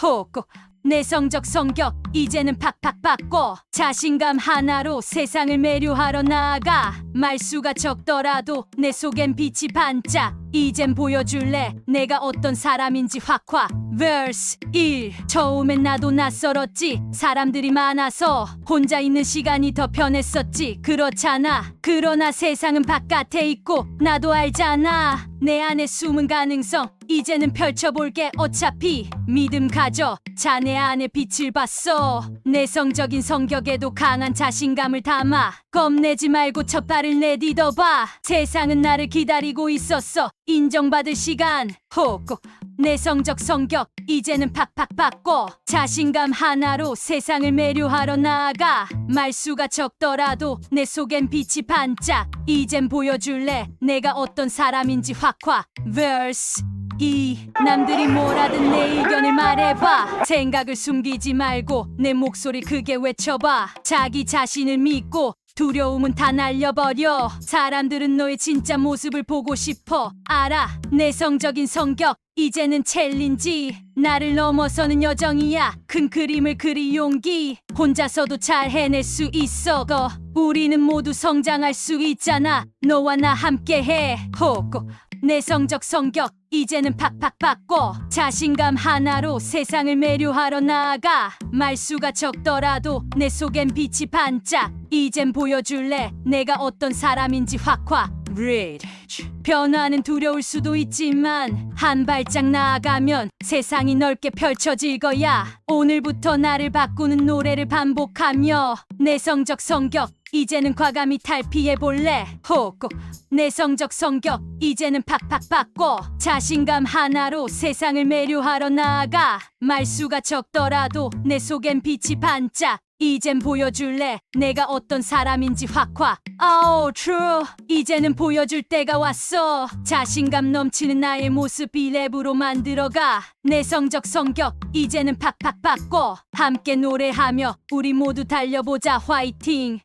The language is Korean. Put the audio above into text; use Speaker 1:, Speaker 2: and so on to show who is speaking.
Speaker 1: 호고 내성적 성격 이제는 팍팍 받고 자신감 하나로 세상을 매료하러 나아가. 말수가 적더라도 내 속엔 빛이 반짝. 이젠 보여줄래? 내가 어떤 사람인지 확확. Verse 1 처음엔 나도 낯설었지. 사람들이 많아서 혼자 있는 시간이 더 편했었지. 그렇잖아. 그러나 세상은 바깥에 있고 나도 알잖아. 내 안에 숨은 가능성. 이제는 펼쳐볼게 어차피. 믿음 가져 자네 안에 빛을 봤어 내성적인 성격에도 강한 자신감을 담아 겁내지 말고 첫 발을 내딛어봐. 세상은 나를 기다리고 있었어. 인정받을 시간. 호고 내성적 성격 이제는 팍팍 받고 자신감 하나로 세상을 매료하러 나아가. 말수가 적더라도 내 속엔 빛이 반짝. 이젠 보여줄래? 내가 어떤 사람인지 확확. Verse 이 남들이 뭐라든 내 의견을 말해봐. 생각을 숨기지 말고 내 목소리 크게 외쳐봐. 자기 자신을 믿고 두려움은 다 날려버려. 사람들은 너의 진짜 모습을 보고 싶어. 알아 내성적인 성격 이제는 챌린지. 나를 넘어서는 여정이야. 큰 그림을 그리 용기. 혼자서도 잘 해낼 수 있어. 거 우리는 모두 성장할 수 있잖아. 너와 나 함께해. 호고 내 성적 성격 이제는 팍팍 받고 자신감 하나로 세상을 매료하러 나아가. 말수가 적더라도 내 속엔 빛이 반짝. 이젠 보여줄래? 내가 어떤 사람인지 확확. Read. 변화는 두려울 수도 있지만 한 발짝 나아가면 세상이 넓게 펼쳐질 거야. 오늘부터 나를 바꾸는 노래를 반복하며 내성적 성격 이제는 과감히 탈피해 볼래. 호고 내성적 성격 이제는 팍팍 받고 자신감 하나로 세상을 매료하러 나아가. 말수가 적더라도 내 속엔 빛이 반짝. 이젠 보여줄래? 내가 어떤 사람인지 확확 아오 true. 이제는 보여줄 때가 왔어. 자신감 넘치는 나의 모습 이 랩으로 만들어가. 내성적 성격 이제는 팍팍 받고 함께 노래하며 우리 모두 달려보자 화이팅